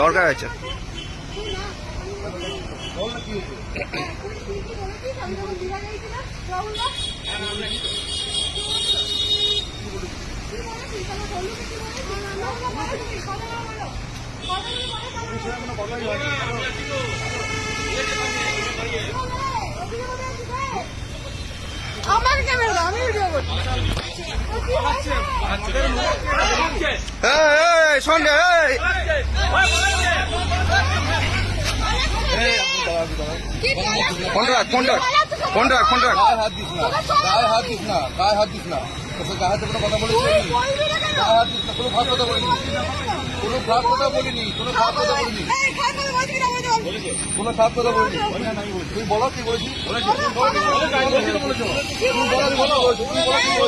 দরকার আছে। আমার ক্যামেরা আমি ভিডিও করছি। এই, এই, শোন রে, এই। কি ফোন রাখ, ফোন রাখ, ফোন রাখ, ফোন রাখ। গায়ে হাত দিস না গায়ে হাত দিস না গায়ে হাত দিস না তোকে গায়ে হাতে কোনো কথা বলেছি? গায়ে হাত দিস না কোনো খারাপ কথা বলিনি কোনো খারাপ কথা বলিনি কোনো খারাপ কথা বলিনি কোনো খারাপ কথা বলিনি তুই বলো কি বলেছিস তুই বলো বলো বলো,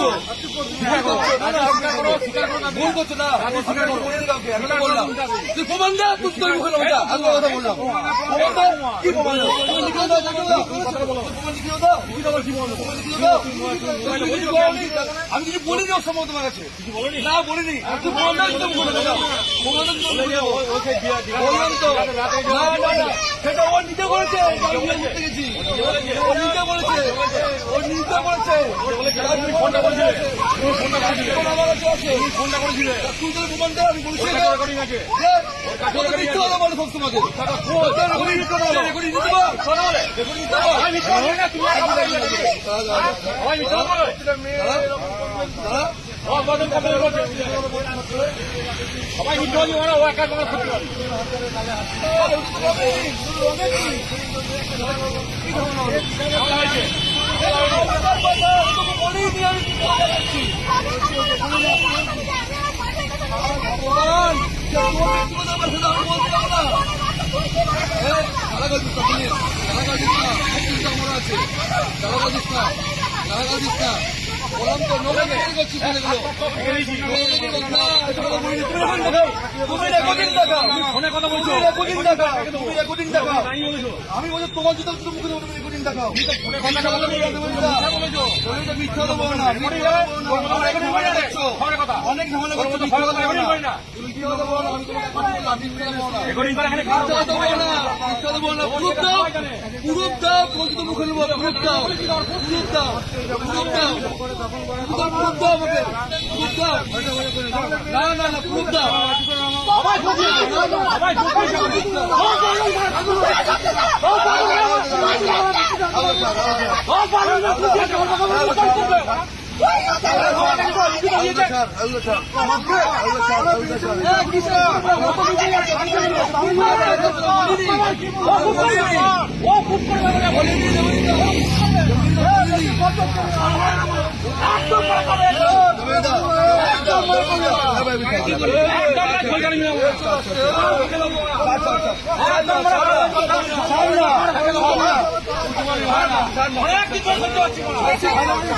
করছ করছ করছ না আমি বলে কিছু ওর সম্ভব তোমার কাছে না বলিনি বলে বলে না না না সেটা ও নিজে বলেছে আমি বিয়ে গেছি ও নিজে বলেছে ও নিজে বলেছে। সবাই মিথ্যা ও একা কথা সত্যি বলে বললাম তো, নোংরা করছিস ছেলেগুলো। তুমি recording দেখাও। তুমি। ফোনে কথা বলছো তুমি দেখাও। তুমি recording দেখাও। আমি বলছি তোমার জুতো মুখে তুমি recording দেখাও। ফোনে কথা বলছো মিথ্যা বলেছ মিথ্যা দেবো না। অনেক ঝামেলা করছ, মিথ্যা কথা কথা recording বলো করি না। রেকর্ডিং করে এখানে মিথ্যা কথা না, মিথ্যা কথা না। প্রুফ দাও, প্রুফ দাও, বলছি মুখে নেব, প্রুফ দাও, প্রুফ দাও, প্রুফ দাও। প্রুফ দাও আমাকে, প্রুফ দাও। না, না, না, প্রুফ দাও। তুমি হচ্ছে